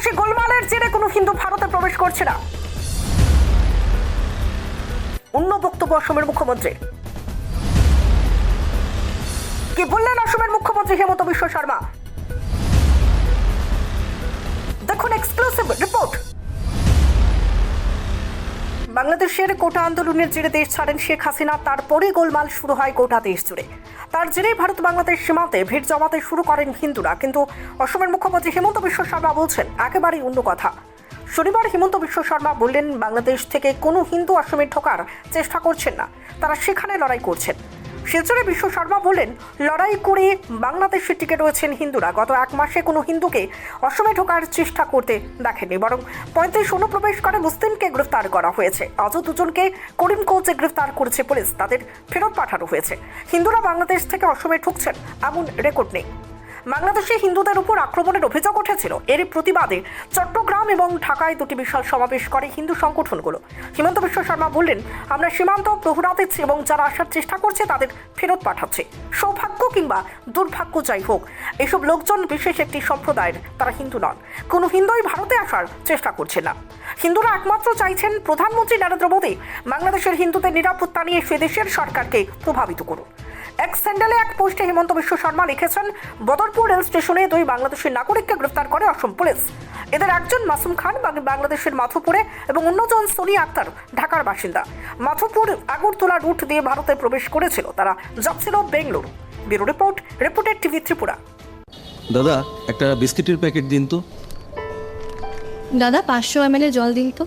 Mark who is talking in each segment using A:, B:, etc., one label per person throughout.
A: বাংলাদেশে গোলমালের জেরে কোনো হিন্দু ভারতে প্রবেশ করছে না। অন্য বক্তব্য অসমের মুখ্যমন্ত্রী। কি বললেন অসমের মুখ্যমন্ত্রী হেমন্ত বিশ্ব শর্মা? দেখুন এক্সক্লুসিভ রিপোর্ট বাংলাদেশের কোটা আন্দোলনের জেরে দেশ ছাড়েন শেখ হাসিনা, তারপরেই গোলমাল শুরু হয় গোটা দেশ জুড়ে। তার জেরেই ভারত বাংলাদেশ সীমান্তে ভিড় জমাতে শুরু করেন হিন্দুরা। কিন্তু অসমের মুখ্যমন্ত্রী হেমন্ত বিশ্ব শর্মা বলছেন, একেবারেই অন্য কথা। শনিবার হিমন্ত বিশ্ব শর্মা বললেন, বাংলাদেশ থেকে কোনো হিন্দু আসামে ঢোকার চেষ্টা করছেন না। তারা সেখানে লড়াই করছেন। শিলচরে বিশ্ব শর্মা বললেন লড়াই করে বাংলাদেশে টিকে রয়েছেন হিন্দুরা। গত এক মাসে কোনো হিন্দুকে অসমে ঢোকার চেষ্টা করতে দেখেনি বরং পঁয়ত্রিশ অনুপ্রবেশ করে মুসলিমকে গ্রেফতার করা হয়েছে। আজও দুজনকে করিমগঞ্জে গ্রেফতার করেছে পুলিশ, তাদের ফেরত পাঠানো হয়েছে। হিন্দুরা বাংলাদেশ থেকে অসমে ঠুকছেন এমন রেকর্ড নেই। বাংলাদেশে হিন্দুদের উপর আক্রমণের অভিযোগ উঠেছিল। এর প্রতিবাদে চট্টগ্রাম এবং ঢাকায় দুটি বিশাল সমাবেশ করে হিন্দু সংগঠনগুলো। হিমন্ত বিশ্ব শর্মা বললেন, আমরা সীমান্ত প্রহরা দিচ্ছি এবং যারা আসার চেষ্টা করছে তাদের ফেরত পাঠাচ্ছে। সৌভাগ্য কিংবা দুর্ভাগ্য যাই হোক, এসব লোকজন বিশেষ একটি সম্প্রদায়ের, তারা হিন্দু নন। কোনো হিন্দুই ভারতে আসার চেষ্টা করছে না। হিন্দুরা একমাত্র চাইছেন, প্রধানমন্ত্রী নরেন্দ্র মোদী বাংলাদেশের হিন্দুদের নিরাপত্তা নিয়ে সে দেশের সরকারকে প্রভাবিত করুন এক স্যান্ডেলে এক পোস্টে হেমন্ত বিশ্ব শর্মা লিখেছেন বদরপুর রেল স্টেশনে দুই বাংলাদেশের নাগরিককে গ্রেফতার করে অসম পুলিশ। এদের একজন মাসুম খান বাং- বাংলাদেশের মাথুপুরে এবং অন্যজন সোনি আক্তার ঢাকার বাসিন্দা। মাথুপুর আগরতলা রুট দিয়ে ভারতে প্রবেশ করেছিল তারা যাচ্ছিল Bengaluru. Bureau report reported TV Tripura.
B: দাদা একটা বিস্কিটের প্যাকেট দিন তো।
C: দাদা পাঁচশো এম জল দিন তো।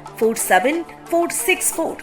D: 47464